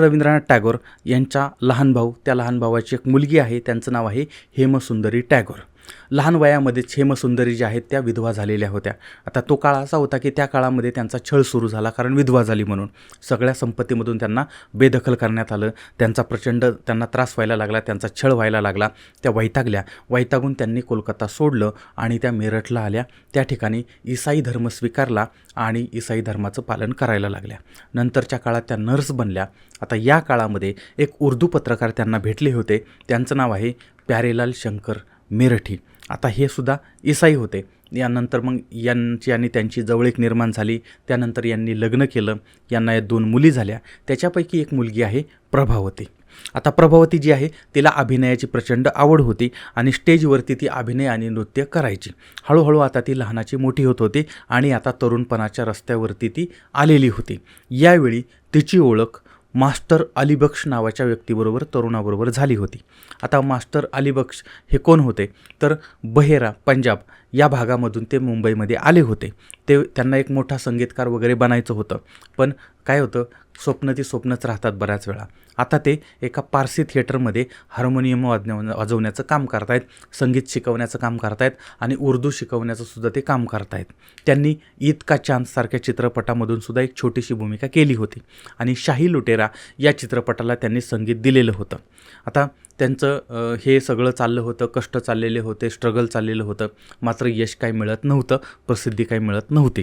रवींद्रनाथ टागोर यांचा लहान भाऊ त्या लहान भावाची एक मुलगी आहे त्यांचं नाव आहे हेमसुंदरी टागोर. लहान वयामध्ये क्षेमसुंदरी ज्या आहेत त्या विधवा झालेल्या होत्या. आता तो काळ असा होता की त्या काळामध्ये त्यांचा छळ सुरू झाला कारण विधवा झाली म्हणून. सगळ्या संपत्तीमधून त्यांना बेदखल करण्यात आलं. त्यांचा प्रचंड त्यांना त्रास व्हायला लागला त्यांचा छळ व्हायला लागला. त्या वैतागल्या. वैतागून त्यांनी कोलकाता सोडलं आणि त्या मेरठला आल्या. त्या ठिकाणी इसाई धर्म स्वीकारला आणि इसाई धर्माचं पालन करायला लागल्या. नंतरच्या काळात त्या नर्स बनल्या. आता या काळामध्ये एक उर्दू पत्रकार त्यांना भेटले होते. त्यांचं नाव आहे प्यारेलाल शंकर मेरठी. आता हे सुद्धा इसाई होते. यानंतर मग यांची आणि त्यांची जवळीक निर्माण झाली. त्यानंतर यांनी लग्न केलं. यांना या दोन मुली झाल्या. त्याच्यापैकी एक मुलगी आहे प्रभावती. आता प्रभावती जी आहे तिला अभिनयाची प्रचंड आवड होती आणि स्टेजवरती ती अभिनय आणि नृत्य करायची. हळूहळू आता ती लहानाची मोठी होत होती आणि आता तरुणपणाच्या रस्त्यावरती ती आलेली होती. यावेळी तिची ओळख मास्टर अलीबक्ष नावाच्या व्यक्तीबरोबर तरुणाबरोबर झाली होती. आता मास्टर अलीबक्ष हे कोण होते? तर बहेरा पंजाब या भागामधून ते मुंबईमध्ये आले होते. ते त्यांना एक मोठा संगीतकार वगैरे बनायचं होतं. पण काय होतं? स्वप्न ती स्वप्नच राहतात बऱ्याच वेळा. आता ते एका पारसी थिएटरमध्ये हार्मोनियम वाजण्या वाजवण्याचं काम करतायत संगीत शिकवण्याचं काम करतायत आणि उर्दू शिकवण्याचं सुद्धा ते काम करतायत. त्यांनी ईद का चांद सारख्या चित्रपटामधून सुद्धा एक छोटीशी भूमिका केली होती आणि शाही लुटेरा या चित्रपटाला त्यांनी संगीत दिलेलं होतं. आता त्यांचं हे सगळं चाललं होतं कष्ट चाललेले होते स्ट्रगल चाललेलं होतं. मात्र यश काही मिळत नव्हतं प्रसिद्धी काही मिळत नव्हती.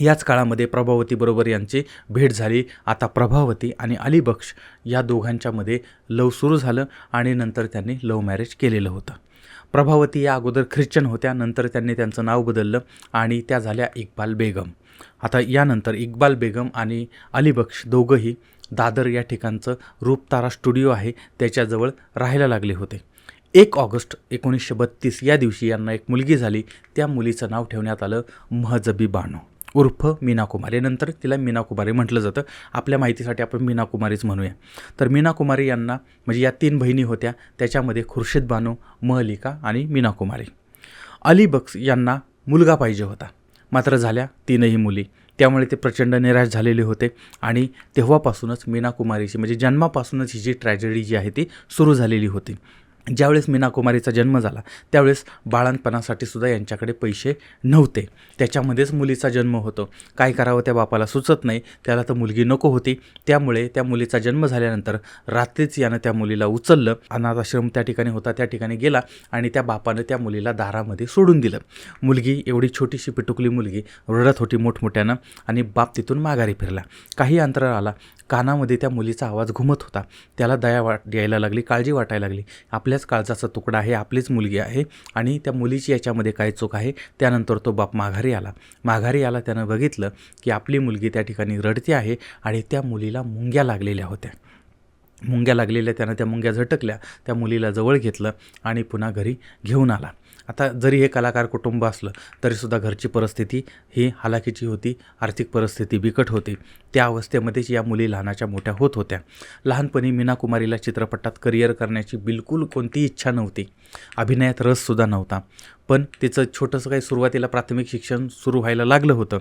याच काळामध्ये प्रभावतीबरोबर यांची भेट झाली आता प्रभावती आणि अलीबक्ष या दोघांच्यामध्ये लव सुरू झालं आणि नंतर त्यांनी लव मॅरेज केलेलं होतं. प्रभावती या अगोदर ख्रिश्चन होत्या नंतर त्यांनी त्यांचं नाव बदललं आणि त्या झाल्या इक्बाल बेगम. आता यानंतर इक्बाल बेगम आणि अलीबक्ष दोघंही दादर या ठिकाणचं रूपतारा स्टुडिओ आहे त्याच्याजवळ राहायला लागले होते. एक ऑगस्ट एकोणीसशे बत्तीस या दिवशी यांना एक मुलगी झाली त्या मुलीचं नाव ठेवण्यात आलं महजबी बानो. उर्फ मीना कुमारी नंतर तिला मीना कुमारी म्हटलं जातं. आपल्या माहितीसाठी आपण मीना कुमारीच म्हणूया. तर मीना कुमारी यांना म्हणजे या तीन बहिणी होत्या त्याच्यामध्ये खुर्शीद बानो महलिका आणि मीना कुमारी अली बक्स यांना मुलगा पाहिजे होता. मात्र झाल्या तीनही मुली. त्यामुळे ते प्रचंड निराश झालेले होते आणि तेव्हापासूनच मीना कुमारीची म्हणजे जन्मापासूनच ही जी ट्रॅजेडी जी आहे ती सुरू झालेली होती. ज्यावेळेस मीना कुमारीचा जन्म झाला त्यावेळेस बाळंतपणासाठी सुद्धा यांच्याकडे पैसे नव्हते. त्याच्यामध्येच मुलीचा जन्म होतो. काय करावं त्या बापाला सुचत नाही. त्याला तर मुलगी नको होती. त्यामुळे त्या मुलीचा जन्म झाल्यानंतर रात्रीच यानं त्या मुलीला उचललं. अनाथाश्रम त्या ठिकाणी होता त्या ठिकाणी गेला आणि त्या बापानं त्या मुलीला दारामध्ये सोडून दिलं. मुलगी एवढी छोटीशी पिटुकली मुलगी रडत होती मोठमोठ्यानं आणि बाप तिथून माघारी फिरला. काही अंतर आला. कानामध्ये त्या मुलीचा आवाज घुमत होता. त्याला दया वाट यायला लागली काळजी वाटायला लागली. आपल्याच काळजाचा तुकडा आहे आपलीच मुलगी आहे आणि त्या मुलीची याच्यामध्ये काय चूक आहे त्यानंतर तो बाप माघारी आला. माघारी आला त्यानं बघितलं की आपली मुलगी त्या ठिकाणी रडते आहे आणि त्या मुलीला मुंग्या लागलेल्या होत्या. मुंग्या लागलेल्या त्यानं त्या मुंग्या झटकल्या त्या मुलीला जवळ घेतलं आणि पुन्हा घरी घेऊन आला. आता जरी हे कलाकार कुटुंब असलं तरीसुद्धा घरची परिस्थिती ही हालाकीची होती आर्थिक परिस्थिती बिकट होती. त्या अवस्थेमध्येच या मुली लहानाच्या मोठ्या होत होत्या. लहानपणी मीना कुमारीला चित्रपटात करिअर करण्याची बिलकुल कोणतीही इच्छा नव्हती. अभिनयात रससुद्धा नव्हता. पण तिचं छोटंसं काही सुरुवातीला प्राथमिक शिक्षण सुरू व्हायला लागलं होतं.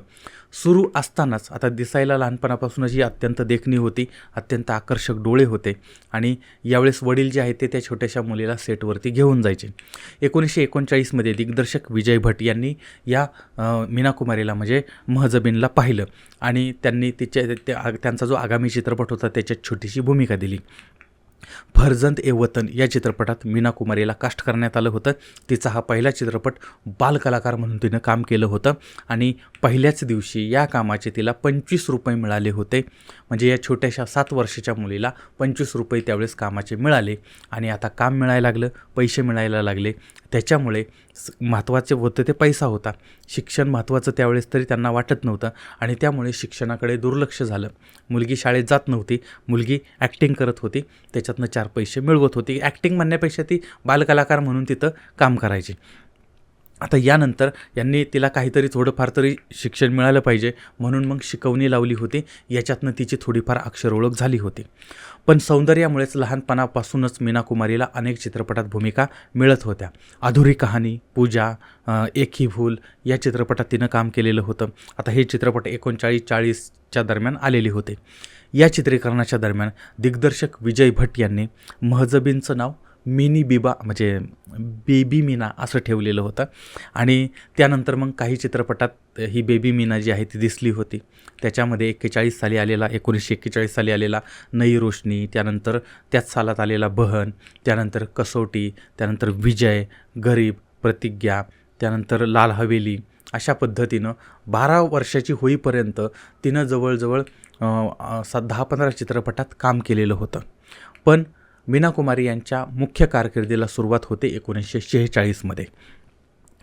सुरू असतानाच आता दिसायला लहानपणापासूनच ही अत्यंत देखणी होती अत्यंत आकर्षक डोळे होते आणि यावेळेस वडील जे आहेत ते त्या छोट्याशा मुलीला सेटवरती घेऊन जायचे. एकोणीसशे एकोणचाळीसमध्ये दिग्दर्शक विजय भट यांनी या मीनाकुमारीला म्हणजे महजबीनला पाहिलं आणि त्यांनी तिच्या त्या त्यांचा जो आगामी चित्रपट होता त्याच्यात छोटीशी भूमिका दिली. फरजंद ए वतन या चित्रपटात मीना कुमारीला कास्ट करण्यात आलं होतं. तिचा हा पहिला चित्रपट बालकलाकार म्हणून तिनं काम केलं होतं. आणि पहिल्याच दिवशी या कामाचे तिला पंचवीस रुपये मिळाले होते. म्हणजे या छोट्याशा सात वर्षाच्या मुलीला पंचवीस रुपये त्यावेळेस कामाचे मिळाले. आणि आता काम मिळायला लागलं पैसे मिळायला लागले. त्याच्यामुळे महत्त्वाचे होतं ते पैसा होता. शिक्षण महत्त्वाचं त्यावेळेस तरी त्यांना वाटत नव्हतं आणि त्यामुळे शिक्षणाकडे दुर्लक्ष झालं. मुलगी शाळेत जात नव्हती. मुलगी ॲक्टिंग करत होती. त्याच्यातनं चार पैसे मिळवत होती. ॲक्टिंग म्हणण्यापेक्षा ती बालकलाकार म्हणून तिथं काम करायची. आता यानंतर यांनी तिला काहीतरी थोडंफार तरी शिक्षण मिळालं पाहिजे म्हणून मग शिकवणी लावली होती. याच्यातनं तिची थोडीफार अक्षर ओळख झाली होती. पण सौंदर्यामुळेच लहानपणापासूनच मीना कुमारीला अनेक चित्रपटात भूमिका मिळत होत्या. अधुरी कहाणी पूजा एक ही भूल या चित्रपटात तिनं काम केलेलं होतं. आता हे चित्रपट एकोणचाळीस चाळीसच्या दरम्यान आलेले होते. या चित्रीकरणाच्या दरम्यान दिग्दर्शक विजय भट यांनी महजबींचं नाव मिनी बिबा म्हणजे बेबी मीना असं ठेवलेलं होतं. आणि त्यानंतर मग काही चित्रपटात ही बेबी मीना जी आहे ती दिसली होती. त्याच्यामध्ये एक्केचाळीस साली आलेला एकोणीसशे एक्केचाळीस साली आलेला नई रोशनी त्यानंतर त्याच सालात आलेला बहन त्यानंतर कसोटी त्यानंतर विजय गरीब प्रतिज्ञा त्यानंतर लाल हवेली अशा पद्धतीनं बारा वर्षाची होईपर्यंत तिनं जवळजवळ सा दहा पंधरा चित्रपटात काम केलेलं होतं. पण मीना कुमारी यांच्या मुख्य कारकिर्दीला सुरुवात होते एकोणीसशे शेहेचाळीसमध्ये.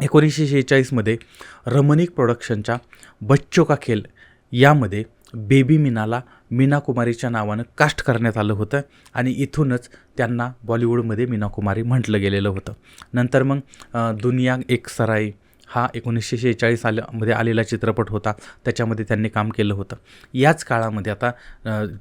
एकोणीसशे शेहेचाळीसमध्ये रमणीक प्रोडक्शनच्या बच्चो का खेल यामध्ये बेबी मीनाला मीना कुमारीच्या नावानं कास्ट करण्यात आलं होतं आणि इथूनच त्यांना बॉलिवूडमध्ये मीना कुमारी म्हटलं गेलेलं होतं. नंतर मग दुनिया एक सराई हा एकोणीसशे शेहेचाळीस आल्यामध्ये आलेला चित्रपट होता. त्याच्यामध्ये त्यांनी काम केलं होतं. याच काळामध्ये आता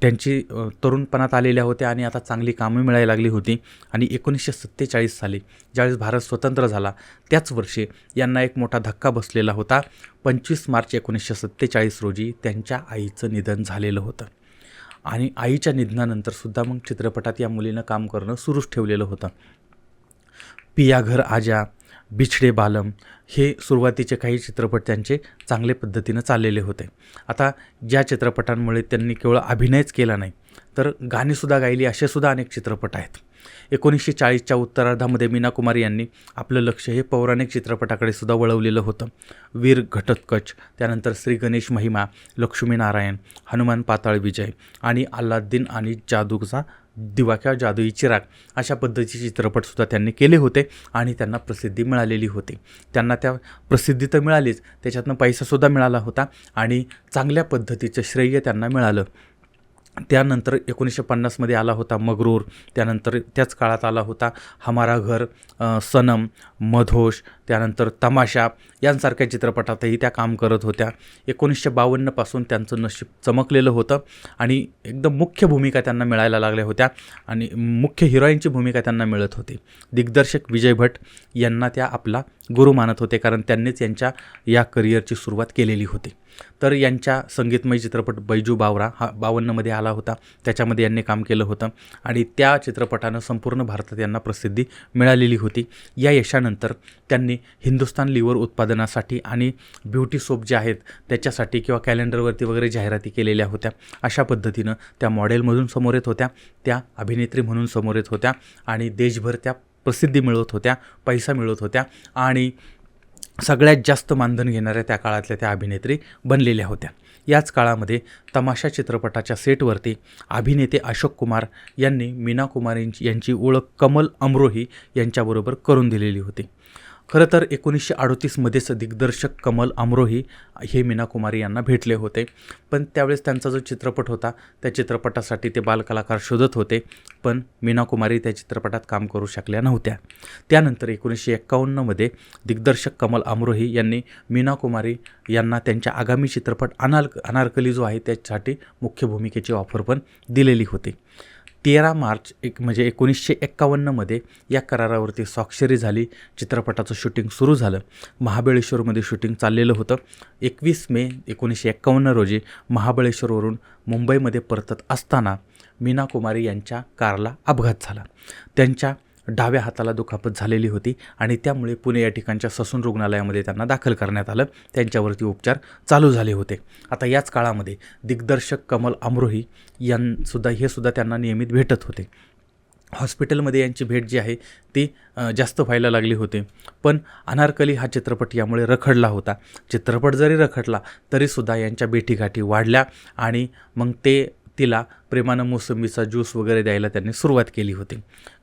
त्यांची तरुणपणात आलेल्या होत्या आणि आता चांगली कामं मिळायला लागली होती. आणि एकोणीसशे सत्तेचाळीस साली ज्यावेळेस भारत स्वतंत्र झाला त्याच वर्षी यांना एक मोठा धक्का बसलेला होता. पंचवीस मार्च एकोणीसशे सत्तेचाळीस रोजी त्यांच्या आईचं निधन झालेलं होतं. आणि आईच्या निधनानंतर सुद्धा मग चित्रपटात या मुलीनं काम करणं सुरूच ठेवलेलं होतं. पिया घर आजा बिछडे बालम हे सुरुवातीचे काही चित्रपट त्यांचे चांगले पद्धतीनं चाललेले होते. आता ज्या चित्रपटांमुळे त्यांनी केवळ अभिनयच केला नाही तर गाणीसुद्धा गायली असेसुद्धा अनेक चित्रपट आहेत. एकोणीसशे चाळीसच्या उत्तरार्धामध्ये मीना कुमारी यांनी आपलं लक्ष हे पौराणिक चित्रपटाकडे सुद्धा वळवलेलं होतं. वीर घटोत्कच त्यानंतर श्री गणेश महिमा लक्ष्मीनारायण हनुमान पाताळ विजय आणि अल्लाद्दीन आणि जादूचा दिवा किंवा जादुई चिराग अशा पद्धतीचे चित्रपटसुद्धा त्यांनी केले होते आणि त्यांना प्रसिद्धी मिळालेली होती. त्यांना त्या प्रसिद्धी तर मिळालीच त्याच्यातनं पैसासुद्धा मिळाला होता आणि चांगल्या पद्धतीचं श्रेय त्यांना मिळालं. त्यानंतर एकोणीसशे पन्नासमध्ये आला होता मगरूर त्यानंतर त्याच काळात आला होता हमारा घर सनम मधोश त्यानंतर तमाशा यांसारख्या चित्रपटातही त्या काम करत होत्या. एकोणीसशे बावन्नपासून त्यांचं नशीब चमकलेलं होतं आणि एकदम मुख्य भूमिका त्यांना मिळायला लागल्या होत्या आणि मुख्य हिरोईनची भूमिका त्यांना मिळत होती. दिग्दर्शक विजय भट यांना त्या आपला गुरु मानत होते कारण त्यांनीच यांच्या या करिअरची सुरुवात केलेली होती. तर यांच्या संगीतमय चित्रपट बैजू बावरा हा बावन्नमध्ये आला होता. त्याच्यामध्ये यांनी काम केलं होतं. आणि त्या चित्रपटानं संपूर्ण भारतात यांना प्रसिद्धी मिळालेली होती. या यशानंतर त्यांनी हिंदुस्तान लिव्हर उत्पादनासाठी आणि ब्युटी सोप जे आहेत त्याच्यासाठी किंवा कॅलेंडरवरती वगैरे जाहिराती केलेल्या होत्या. अशा पद्धतीनं त्या मॉडेलमधून समोर येत होत्या त्या अभिनेत्री म्हणून समोर येत होत्या आणि देशभर त्या प्रसिद्धी मिळवत होत्या पैसा मिळवत होत्या आणि सगळ्यात जास्त मानधन घेणाऱ्या त्या काळातल्या त्या अभिनेत्री बनलेल्या होत्या. याच काळामध्ये तमाशा चित्रपटाच्या सेटवरती अभिनेते अशोक कुमार यांनी मीना कुमारींची यांची ओळख कमल अमरोही यांच्याबरोबर करून दिलेली होती. खरं तर एकोणीसशे अडोतीसमध्येच दिग्दर्शक कमल अमरोही हे मीना कुमारी यांना भेटले होते. पण त्यावेळेस त्यांचा जो चित्रपट होता त्या चित्रपटासाठी ते बालकलाकार शोधत होते. पण मीना कुमारी त्या चित्रपटात काम करू शकल्या नव्हत्या. त्यानंतर एकोणीसशे एक्कावन्नमध्ये दिग्दर्शक कमल अमरोही यांनी मीना कुमारी यांना त्यांच्या आगामी चित्रपट अनाल अनारकली जो आहे त्याच्यासाठी मुख्य भूमिकेची ऑफर पण दिलेली होती. तेरा मार्च एक म्हणजे एकोणीसशे एक्कावन्नमध्ये या करारावरती स्वाक्षरी झाली. चित्रपटाचं शूटिंग सुरू झालं. महाबळेश्वरमध्ये शूटिंग चाललेलं होतं. एकवीस मे एकोणीसशे एक्कावन्न रोजी महाबळेश्वरवरून मुंबईमध्ये परतत असताना मीना कुमारी यांच्या कारला अपघात झाला. त्यांच्या डाव्या हाताला दुखापत झालेली होती आणि त्यामुळे पुणे या ठिकाणच्या ससून रुग्णालयामध्ये त्यांना दाखल करण्यात आलं. त्यांच्यावरती उपचार चालू झाले होते. आता याच काळामध्ये दिग्दर्शक कमल अमरोही यांसुद्धा हे सुद्धा त्यांना नियमित भेटत होते. हॉस्पिटलमध्ये यांची भेट जी आहे ती जास्त व्हायला लागली होती. पण अनारकली हा चित्रपट यामुळे रखडला होता. चित्रपट जरी रखडला तरीसुद्धा यांच्या भेटीगाठी वाढल्या आणि मग ते तिला प्रेमानं मोसंबीचा ज्यूस वगैरे द्यायला त्यांनी सुरुवात केली होती.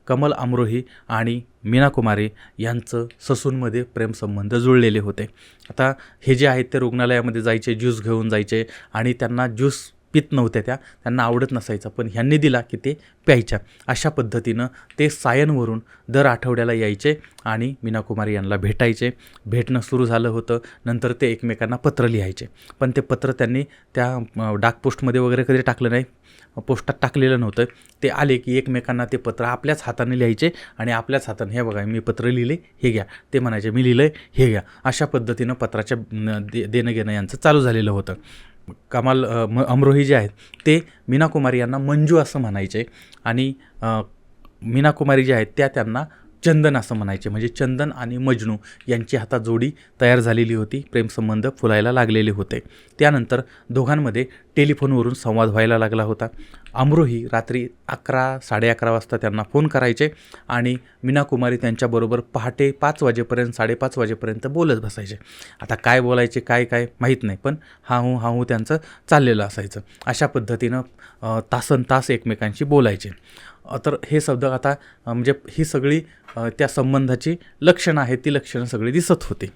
कमल अमरोही आणि मीना कुमारी यांचं ससूनमध्ये प्रेमसंबंध जुळलेले होते. आता हे जे आहेत ते रुग्णालयामध्ये जायचे ज्यूस घेऊन जायचे आणि त्यांना ज्यूस पित नव्हत्या त्या त्यांना आवडत नसायचं. पण ह्यांनी दिला की ते प्यायच्या. अशा पद्धतीनं ते सायनवरून दर आठवड्याला यायचे आणि मीना कुमारी यांना भेटायचे. भेटणं सुरू झालं होतं. नंतर ते एकमेकांना पत्र लिहायचे. पण ते पत्र त्यांनी त्या डाकपोस्टमध्ये वगैरे कधी टाकलं नाही. पोस्टात टाकलेलं नव्हतं. ते आले की एकमेकांना ते पत्र आपल्याच हाताने लिहायचे आणि आपल्याच हाताने हे बघा मी पत्र लिहिले हे घ्या. ते म्हणायचे मी लिहिलं हे घ्या. अशा पद्धतीनं पत्राच्या दे देणं घेणं यांचं चालू झालेलं होतं. कमाल म अमरोही जे आहेत ते मीना कुमारी यांना मंजू असं म्हणायचे. आणि मीना कुमारी जे आहेत त्या त्यांना चंदन असं म्हणायचे. म्हणजे चंदन आणि मजनू यांची हातात जोडी तयार झालेली होती. प्रेमसंबंध फुलायला लागलेले होते. त्यानंतर दोघांमध्ये टेलिफोनवरून संवाद व्हायला लागला होता. अमरोही रात्री अकरा साडे अकरा वाजता त्यांना फोन करायचे आणि मीनाकुमारी त्यांच्याबरोबर पहाटे पाच वाजेपर्यंत साडेपाच वाजेपर्यंत बोलत बसायचे. आता काय बोलायचे काय काय माहीत नाही पण हा हू हा हू त्यांचं चाललेलं असायचं. अशा पद्धतीनं तासन तास एकमेकांशी बोलायचे. तर हे शब्द आता म्हणजे ही सगळी त्या संबंधाची लक्षणं आहेत ती लक्षणं सगळी दिसत होती.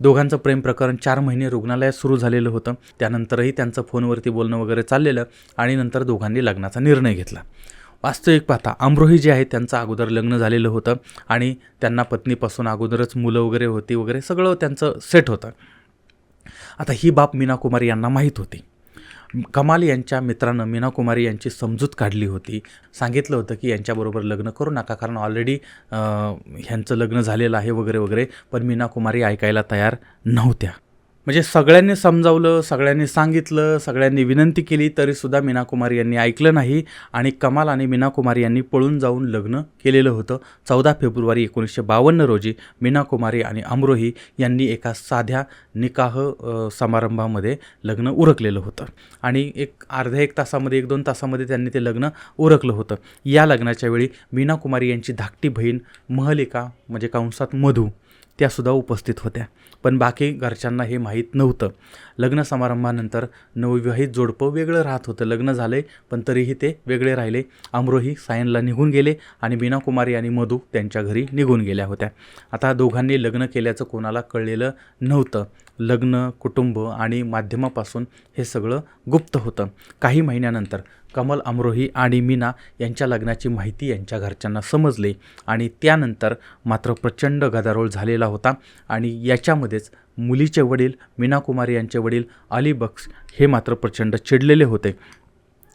दोघांचं प्रेम प्रकरण चार महिने रुग्णालयात सुरू झालेलं होतं. त्यानंतरही त्यांचं फोनवरती बोलणं वगैरे चाललेलं आणि नंतर दोघांनी लग्नाचा निर्णय घेतला. वास्तविक पाहता अमरोही जे आहे त्यांचं अगोदर लग्न झालेलं होतं आणि त्यांना पत्नीपासून अगोदरच मुलं वगैरे होती वगैरे सगळं त्यांचं सेट होतं. आता ही बाब मीना कुमारी यांना माहीत होती. कमाल यांच्या मित्रानं मीना कुमारी यांची समजूत काढली होती. सांगितलं होतं की यांच्याबरोबर लग्न करू नका कारण ऑलरेडी ह्यांचं लग्न झालेलं आहे वगैरे वगैरे पण मीना कुमारी ऐकायला तयार नव्हत्या. म्हणजे सगळ्यांनी समजावलं सगळ्यांनी सांगितलं सगळ्यांनी विनंती केली तरीसुद्धा मीना कुमारी यांनी ऐकलं नाही आणि कमाल आणि मीना कुमारी यांनी पळून जाऊन लग्न केलेलं होतं. चौदा फेब्रुवारी एकोणीसशे बावन्न रोजी मीना कुमारी आणि अमरोही यांनी एका साध्या निकाह समारंभामध्ये लग्न उरकलेलं होतं. आणि एक अर्ध्या एक तासामध्ये एक दोन तासामध्ये त्यांनी ते लग्न उरकलं होतं. या लग्नाच्या वेळी मीना कुमारी यांची धाकटी बहीण महलिका म्हणजे कंसात मधू त्यासुद्धा उपस्थित होत्या. पण बाकी घरच्यांना हे माहीत नव्हतं. लग्न समारंभानंतर नवविवाहित जोडपं वेगळं राहत होतं. लग्न झाले पण तरीही ते वेगळे राहिले. अमरोही सायनला निघून गेले आणि मीना कुमारी आणि मधू त्यांच्या घरी निघून गेल्या होत्या. आता दोघांनी लग्न केल्याचं कोणाला कळलेलं नव्हतं. लग्न कुटुंब आणि माध्यमापासून हे सगळं गुप्त होतं. काही महिन्यानंतर कमल अमरोही आणि मीना यांच्या लग्नाची माहिती यांच्या घरच्यांना समजली आणि त्यानंतर मात्र प्रचंड गदारोळ झालेला होता आणि याच्यामध्ये याच्यामध्येच मुलीचे वडील मीना कुमारी यांचे वडील अली बक्स हे मात्र प्रचंड चिडलेले होते.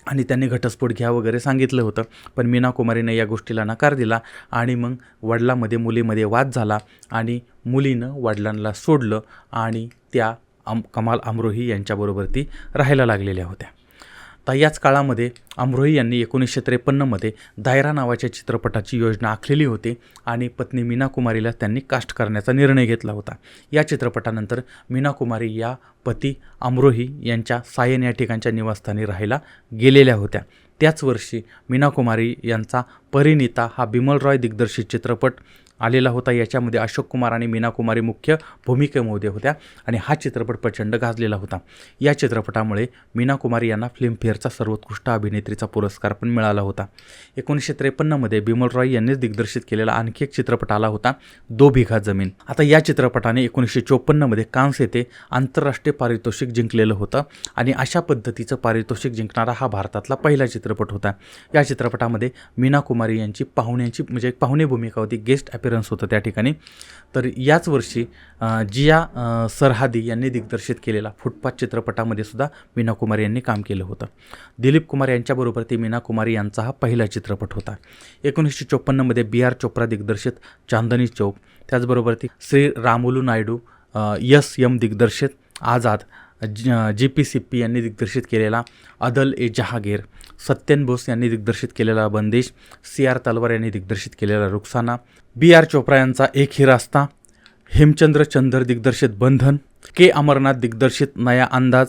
आणि त्यांनी घटस्फोट घ्या वगैरे सांगितलं होतं. पण मीना कुमारीने या गोष्टीला नकार दिला आणि मग वडिलामध्ये मुलीमध्ये वाद झाला आणि मुलीनं वडिलांना सोडलं आणि त्या अम कमाल अमरोही यांच्याबरोबर ती राहायला लागलेल्या होत्या. आता याच काळामध्ये अमरोही यांनी एकोणीसशे त्रेपन्नमध्ये दायरा नावाच्या चित्रपटाची योजना आखलेली होती आणि पत्नी मीना कुमारीला त्यांनी कास्ट करण्याचा निर्णय घेतला होता. या चित्रपटानंतर मीना कुमारी या पती अमरोही यांच्या सायन या ठिकाणच्या निवासस्थानी राहायला गेलेल्या होत्या. त्याच वर्षी मीना कुमारी यांचा परिणिता हा बिमल रॉय दिग्दर्शित चित्रपट आलेला होता. याच्यामध्ये अशोक कुमार आणि मीना कुमारी मुख्य भूमिकेमध्ये होत्या आणि हा चित्रपट प्रचंड गाजलेला होता. या चित्रपटामुळे मीना कुमारी यांना फिल्मफेअरचा सर्वोत्कृष्ट अभिनेत्रीचा पुरस्कार पण मिळाला होता. एकोणीसशे त्रेपन्नमध्ये बिमल रॉय यांनीच दिग्दर्शित केलेला आणखी एक चित्रपट आला होता दो बिघा जमीन. आता या चित्रपटाने एकोणीसशे चोपन्नमध्ये कान्स येथे आंतरराष्ट्रीय पारितोषिक जिंकलेलं होतं आणि अशा पद्धतीचं पारितोषिक जिंकणारा हा भारतातला पहिला चित्रपट होता. या चित्रपटामध्ये मीना कुमारी यांची पाहुण्यांची म्हणजे एक पाहुणे भूमिका होती गेस्ट अपीरन्स होतं त्या ठिकाणी. तर याच वर्षी जिया सरहादी यांनी दिग्दर्शित केलेला फुटपाथ चित्रपटामध्ये सुद्धा मीना कुमारी यांनी काम केलं होतं. दिलीप कुमार यांच्याबरोबर ती मीना कुमारी यांचा हा पहिला चित्रपट होता. एकोणीसशे चोपन्नमध्ये बी आर चोप्रा दिग्दर्शित चांदनी चौक त्याचबरोबर ती श्री रामुलू नायडू यस यम दिग्दर्शित आझाद जी पी सिप्पी यांनी दिग्दर्शित केलेला अदल ए जहागीर सत्यन बोस यांनी दिग्दर्शित केलेला बंदिश सी आर तलवार यांनी दिग्दर्शित केलेला रुखसाना बी आर चोप्रा यांचा एक ही रास्ता हेमचंद्र चंदर दिग्दर्शित बंधन के अमरनाथ दिग्दर्शित नया अंदाज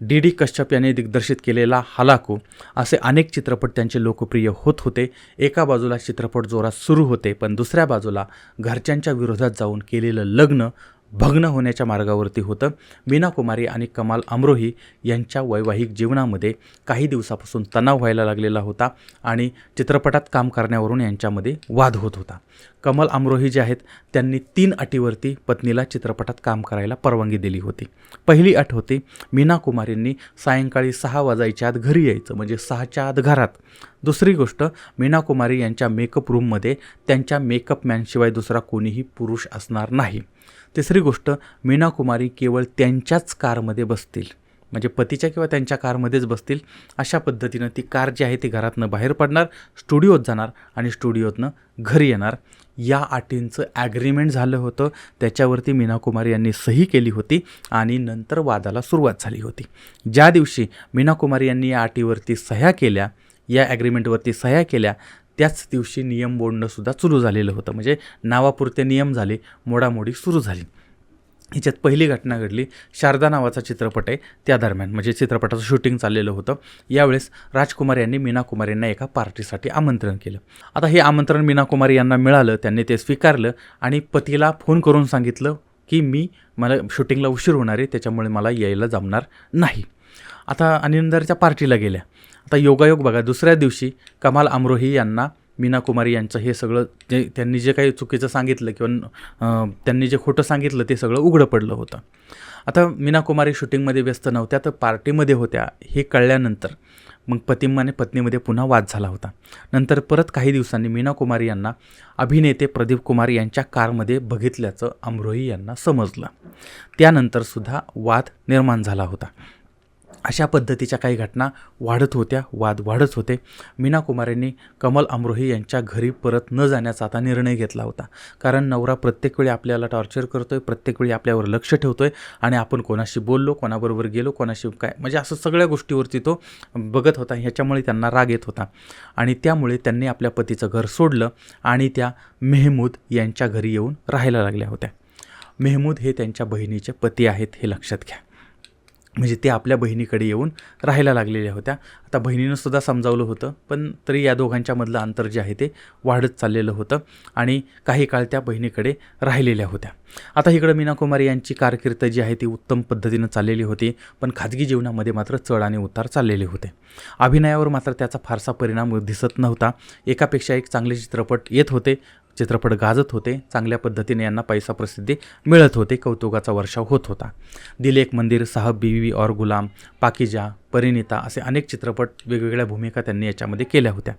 डी डी कश्यप यांनी दिग्दर्शित केलेला हलाकू असे अनेक चित्रपट त्यांचे लोकप्रिय होत होते. एका बाजूला चित्रपट जोरात सुरू होते पण दुसऱ्या बाजूला घरच्यांच्या विरोधात जाऊन केलेलं लग्न भग्न होण्याच्या मार्गावरती होतं. मीना कुमारी आणि कमाल अमरोही यांच्या वैवाहिक जीवनामध्ये काही दिवसापासून तणाव व्हायला लागलेला होता आणि चित्रपटात काम करण्यावरून यांच्यामध्ये वाद होत होता. कमल अमरोही जे आहेत त्यांनी तीन अटीवरती पत्नीला चित्रपटात काम करायला परवानगी दिली होती. पहिली अट होती मीना कुमारींनी सायंकाळी सहा वाजायच्या आत घरी यायचं म्हणजे सहाच्या आत घरात. दुसरी गोष्ट मीना कुमारी यांच्या मेकअप रूममध्ये त्यांच्या मेकअप मॅनशिवाय दुसरा कोणीही पुरुष असणार नाही. तिसरी गोष्ट मीना कुमारी केवळ त्यांच्याच कारमध्ये बसतील. म्हणजे पतीच्या किंवा त्यांच्या कारमध्येच बसतील. अशा पद्धतीनं ती कार जी आहे ती घरातनं बाहेर पडणार स्टुडिओत जाणार आणि स्टुडिओतनं घरी येणार. या अटींचं ॲग्रीमेंट झालं होतं. त्याच्यावरती मीना कुमारी यांनी सही केली होती आणि नंतर वादाला सुरुवात झाली होती. ज्या दिवशी मीना कुमारी यांनी या अटीवरती सह्या केल्या या ॲग्रीमेंटवरती सह्या केल्या त्याच दिवशी नियम बोलणंसुद्धा सुरू झालेलं होतं. म्हणजे नावापुरते नियम झाले मोडामोडी सुरू झाली. ह्याच्यात पहिली घटना घडली शारदा नावाचा चित्रपट आहे त्या दरम्यान. म्हणजे चित्रपटाचं शूटिंग चाललेलं होतं. यावेळेस राजकुमार यांनी मीना कुमार यांना एका पार्टीसाठी आमंत्रण केलं. आता हे आमंत्रण मीना कुमार यांना मिळालं त्यांनी ते स्वीकारलं आणि पतीला फोन करून सांगितलं की मी मला शूटिंगला उशीर होणार आहे त्याच्यामुळे मला यायला जमणार नाही. आता अनिंदरच्या पार्टीला गेल्या. आता योगायोग बघा दुसऱ्या दिवशी कमाल अमरोही यांना मीना कुमारी यांचं हे सगळं जे त्यांनी जे काही चुकीचं सांगितलं किंवा त्यांनी जे खोटं सांगितलं ते सगळं उघडं पडलं होतं. आता मीना कुमारी शूटिंगमध्ये व्यस्त नव्हत्या तर पार्टीमध्ये होत्या हे कळल्यानंतर मग पतिम आणि पत्नीमध्ये पुन्हा वाद झाला होता. नंतर परत काही दिवसांनी मीना कुमारी यांना अभिनेते प्रदीप कुमार यांच्या कारमध्ये बघितल्याचं अमरोही यांना समजलं. त्यानंतरसुद्धा वाद निर्माण झाला होता. अशा पद्धतीच्या काही घटना वाढत होत्या वाद वाढत होते. मीना कुमारींनी कमल अमरोही यांच्या घरी परत न जाण्याचा आता निर्णय घेतला होता. कारण नवरा प्रत्येक वेळी आपल्याला टॉर्चर करतो आहे प्रत्येक वेळी आपल्यावर लक्ष ठेवतो आहे आणि आपण कोणाशी बोललो कोणाबरोबर गेलो कोणाशी काय म्हणजे असं सगळ्या गोष्टीवरती तो बघत होता. ह्याच्यामुळे त्यांना राग येत होता. आणि त्यामुळे त्यांनी आपल्या पतीचं घर सोडलं आणि त्या मेहमूद यांच्या घरी येऊन राहायला लागल्या होत्या. मेहमूद हे त्यांच्या बहिणीचे पती आहेत हे लक्षात घ्या. म्हणजे ते आपल्या बहिणीकडे येऊन राहायला लागलेल्या होत्या. आता बहिणीनं सुद्धा समजावलं होतं पण तरी या दोघांच्यामधलं अंतर जे आहे ते वाढत चाललेलं होतं आणि काही काळ त्या बहिणीकडे राहिलेल्या होत्या. आता इकडं मीना कुमारी यांची कारकीर्द जी आहे ती उत्तम पद्धतीनं चाललेली होती पण खाजगी जीवनामध्ये मात्र चढ आणि उतार चाललेले होते. अभिनयावर मात्र त्याचा फारसा परिणाम दिसत नव्हता. एकापेक्षा एक चांगले चित्रपट येत होते चित्रपट गाजत होते चांगल्या पद्धतीने यांना पैसा प्रसिद्धी मिळत होते कौतुकाचा वर्षाव होत होता. दिल एक मंदिर साहब बीवी और गुलाम पाकिजा परिणिता असे अनेक चित्रपट वेगवेगळ्या भूमिका त्यांनी याच्यामध्ये केल्या होत्या.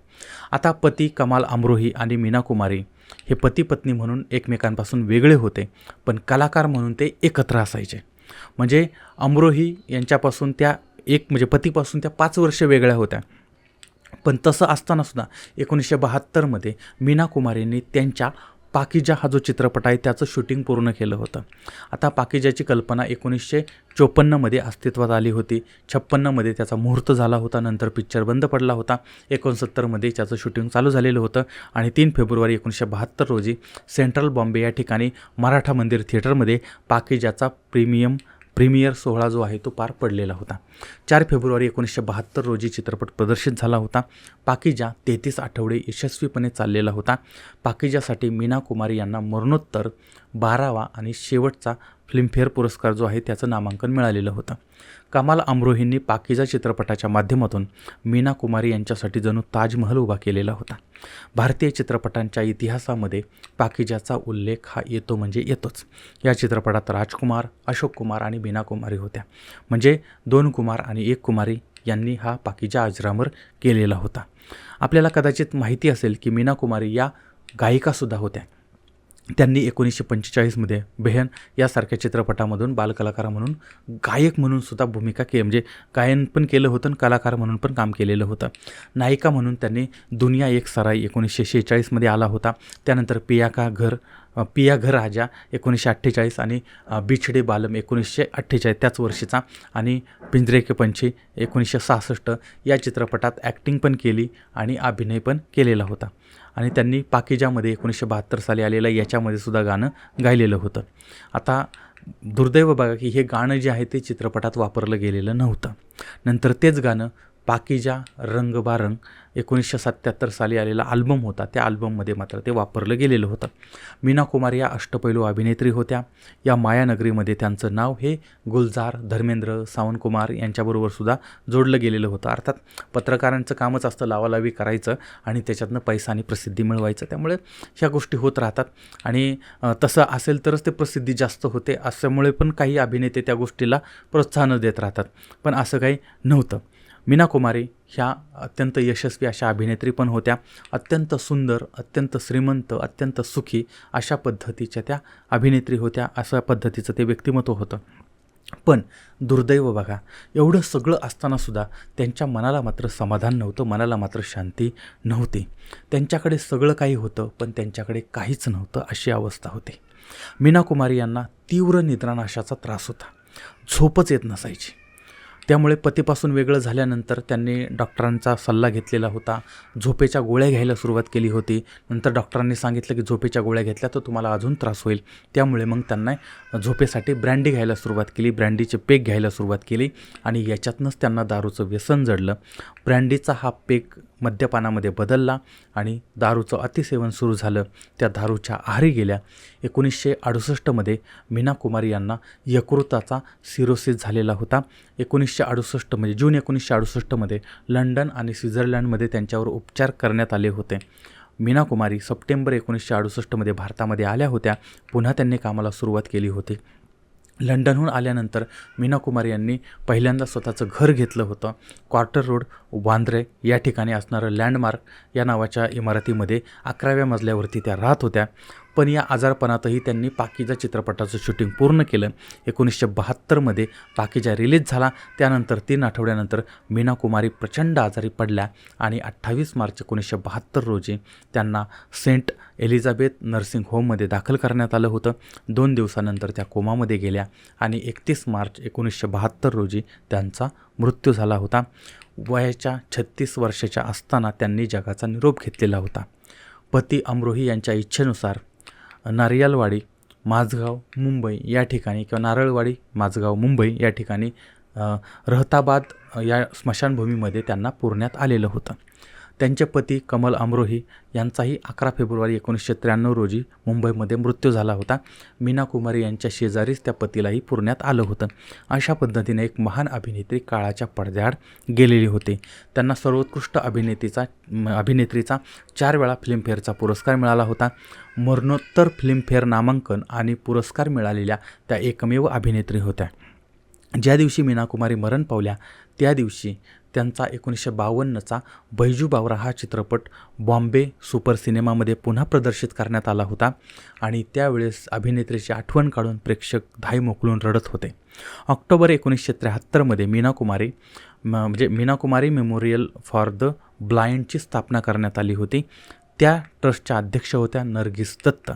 आता पती कमाल अमरोही आणि मीना कुमारी हे पती पत्नी म्हणून एकमेकांपासून वेगळे होते पण कलाकार म्हणून ते एकत्र असायचे. म्हणजे अमरोही यांच्यापासून त्या एक म्हणजे पतीपासून त्या पाच वर्ष वेगळ्या होत्या. पण तसं असताना सुद्धा एकोणीसशे बहात्तरमध्ये मीना कुमारींनी त्यांच्या पाकिजा हा जो चित्रपट आहे त्याचं शूटिंग पूर्ण केलं होतं. आता पाकिजाची कल्पना एकोणीसशे चोपन्नमध्ये अस्तित्वात आली होती. छप्पन्नमध्ये त्याचा मुहूर्त झाला होता नंतर पिक्चर बंद पडला होता. एकोणसत्तरमध्ये त्याचं शूटिंग चालू झालेलं होतं आणि तीन फेब्रुवारी एकोणीसशे बहात्तर रोजी सेंट्रल बॉम्बे या ठिकाणी मराठा मंदिर थिएटरमध्ये पाकिजाचा प्रीमियम प्रीमियर सोहळा जो आहे तो पार पडलेला होता. चार फेब्रुवारी एकोणीसशे बहात्तर रोजी चित्रपट प्रदर्शित झाला होता. पाकिजा तेहतीस आठवडे यशस्वीपणे चाललेला होता. पाकिजासाठी मीना कुमारी यांना मरणोत्तर बारावा आणि शेवटचा फिल्मफेअर पुरस्कार जो आहे त्याचं नामांकन मिळालेलं होतं. कमाल अमरोहींनी पाकिजा चित्रपटाच्या माध्यमातून मीना कुमारी यांच्यासाठी जणू ताजमहल उभा केलेला होता. भारतीय चित्रपटांच्या इतिहासामध्ये पाकिजाचा उल्लेख हा येतो म्हणजे येतोच. या चित्रपटात राजकुमार अशोक कुमार आणि मीना कुमारी होत्या. म्हणजे दोन कुमार आणि एक कुमारी यांनी हा पाकिजा अजरामर केलेला होता. आपल्याला कदाचित माहिती असेल की मीना कुमारी या गायिकासुद्धा होत्या. त्यांनी एकोणीसशे पंचेचाळीसमध्ये बेहन यासारख्या चित्रपटामधून बालकलाकार म्हणून गायक म्हणून सुद्धा भूमिका के म्हणजे गायन पण केलं होतं आणि कलाकार म्हणून पण काम केलेलं होतं. नायिका म्हणून त्यांनी दुनिया एक सराई एकोणीसशे शेहेचाळीसमध्ये आला होता. त्यानंतर पिया का घर पिया घर राजा एकोणीसशे अठ्ठेचाळीस आणि बिछडे बालम एकोणीसशे अठ्ठेचाळीस त्याच वर्षीचा आणि पिंजरे के पंछी एकोणीसशे सहासष्ट या चित्रपटात ॲक्टिंग पण केली आणि अभिनय पण केलेला होता. आणि त्यांनी पाकिजामध्ये एकोणीसशे बहात्तर साली आलेलं याच्यामध्ये सुद्धा गाणं गायलेलं होतं. आता दुर्दैव बघा की हे गाणं जे आहे ते चित्रपटात वापरलं गेलेलं नव्हतं. नंतर तेच गाणं पाकिजा रंगबारंग एकोणीसशे सत्त्याहत्तर साली आलेला आल्बम होता. त्या आल्बममध्ये मात्र ते वापरलं गेलेलं होतं. मीना कुमार या अष्टपैलू अभिनेत्री होत्या. या मायानगरीमध्ये त्यांचं नाव हे गुलजार धर्मेंद्र सावंतकुमार यांच्याबरोबर सुद्धा जोडलं गेलेलं होतं. अर्थात पत्रकारांचं कामच असतं लावालावी करायचं आणि त्याच्यातनं पैसा आणि प्रसिद्धी मिळवायचं. त्यामुळे ह्या गोष्टी होत राहतात. आणि तसं असेल तरच ते प्रसिद्धी जास्त होते. असल्यामुळे पण काही अभिनेते त्या गोष्टीला प्रोत्साहन देत राहतात. पण असं काही नव्हतं. मीना कुमारी ह्या अत्यंत यशस्वी अशा अभिनेत्री पण होत्या. अत्यंत सुंदर अत्यंत श्रीमंत अत्यंत सुखी अशा पद्धतीच्या त्या अभिनेत्री होत्या. अशा पद्धतीचं ते व्यक्तिमत्व होतं. पण दुर्दैव बघा एवढं सगळं असतानासुद्धा त्यांच्या मनाला मात्र समाधान नव्हतं मनाला मात्र शांती नव्हती. त्यांच्याकडे सगळं काही होतं पण त्यांच्याकडे काहीच नव्हतं अशी अवस्था होती. मीना कुमारी यांना तीव्र निद्रानाशाचा त्रास होता. झोपच येत नसायची. त्यामुळे पतीपासून वेगळं झाल्यानंतर त्यांनी डॉक्टरांचा सल्ला घेतलेला होता. झोपेच्या गोळ्या घ्यायला सुरुवात केली होती. नंतर डॉक्टरांनी सांगितलं की झोपेच्या गोळ्या घेतल्या तर तुम्हाला अजून त्रास होईल. त्यामुळे मग त्यांना झोपेसाठी ब्रँडी घ्यायला सुरुवात केली. ब्रँडीचे पेक घ्यायला सुरुवात केली आणि याच्यातनंच त्यांना दारूचं व्यसन जडलं. ब्रँडीचा हा पेक मद्यपानामध्ये बदलला. आणि दारूचं अतिसेवन सुरू झालं. त्या दारूच्या आहारी गेल्या. एकोणीसशे अडुसष्टमध्ये मीना कुमारी यांना यकृताचा सिरोसिस झालेला होता. एकोणीसशे अडुसष्ट म्हणजे जून एकोणीसशे अडुसष्टमध्ये लंडन आणि स्वित्झर्लंडमध्ये त्यांच्यावर उपचार करण्यात आले होते. मीना कुमारी सप्टेंबर एकोणीसशे अडुसष्टमध्ये भारतामध्ये आल्या होत्या. पुन्हा त्यांनी कामाला सुरुवात केली होती. लंडनहून आल्यानंतर मीना कुमार यांनी पहिल्यांदा स्वतःचं घर घेतलं होतं. क्वार्टर रोड वांद्रे या ठिकाणी असणारं लँडमार्क या नावाच्या इमारतीमध्ये अकराव्या मजल्यावरती त्या राहत होत्या. पण या आजारपणातही त्यांनी पाकिजा चित्रपटाचं शूटिंग पूर्ण केलं. एकोणीसशे बहात्तरमध्ये पाकिजा रिलीज झाला. त्यानंतर तीन आठवड्यानंतर मीना कुमारी प्रचंड आजारी पडल्या आणि अठ्ठावीस मार्च एकोणीसशे बहात्तर रोजी त्यांना सेंट एलिझाबेथ नर्सिंग होममध्ये दाखल करण्यात आलं होतं. दोन दिवसानंतर त्या कोमामध्ये गेल्या आणि एकतीस मार्च एकोणीसशे बहात्तर रोजी त्यांचा मृत्यू झाला होता. वयाच्या छत्तीस वर्षाच्या असताना त्यांनी जगाचा निरोप घेतलेला होता. पती अमरोही यांच्या इच्छेनुसार नारियालवाडी माझगाव मुंबई या ठिकाणी किंवा नारळवाडी माझगाव मुंबई या ठिकाणी रहताबाद या स्मशानभूमीमध्ये त्यांना पुरण्यात आलेलं होतं. त्यांचे पती कमल अमरोही यांचाही अकरा फेब्रुवारी एकोणीसशे त्र्याण्णव रोजी मुंबईमध्ये मृत्यू झाला होता. मीना कुमारी यांच्या शेजारीच त्या पतीलाही पुरण्यात आलं होतं. अशा पद्धतीने एक महान अभिनेत्री काळाच्या पडद्याआड गेलेली होती. त्यांना सर्वोत्कृष्ट अभिनेतीचा अभिनेत्रीचा चार वेळा फिल्मफेअरचा पुरस्कार मिळाला होता. मरणोत्तर फिल्मफेअर नामांकन आणि पुरस्कार मिळालेल्या त्या एकमेव अभिनेत्री होत्या. ज्या दिवशी मीना कुमारी मरण पावल्या त्या दिवशी त्यांचा एकोणीसशे बावन्नचा बैजू बावरा हा चित्रपट बॉम्बे सुपर सिनेमामध्ये पुन्हा प्रदर्शित करण्यात आला होता आणि त्यावेळेस अभिनेत्रीची आठवण काढून प्रेक्षक धाई मोकळून रडत होते. ऑक्टोबर एकोणीसशे त्र्याहत्तरमध्ये मीना कुमारी म- म्हणजे Meena Kumari memorial for the ब्लाइंडची स्थापना करण्यात आली होती. त्या ट्रस्टच्या अध्यक्ष होत्या नरगिस दत्त.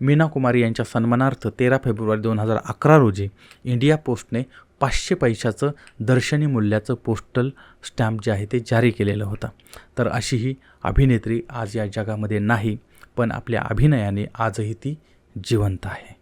मीना कुमारी यांच्या सन्मानार्थ तेरा फेब्रुवारी दोन हजार अकरा रोजी इंडिया पोस्टने पाचशे पैशाचं दर्शनी मूल्याचं पोस्टल स्टॅम्प जे आहे ते जारी केलेलं होतं. तर अशी ही अभिनेत्री आज या जगामध्ये नाही पण आपल्या अभिनयाने आजही ती जिवंत आहे.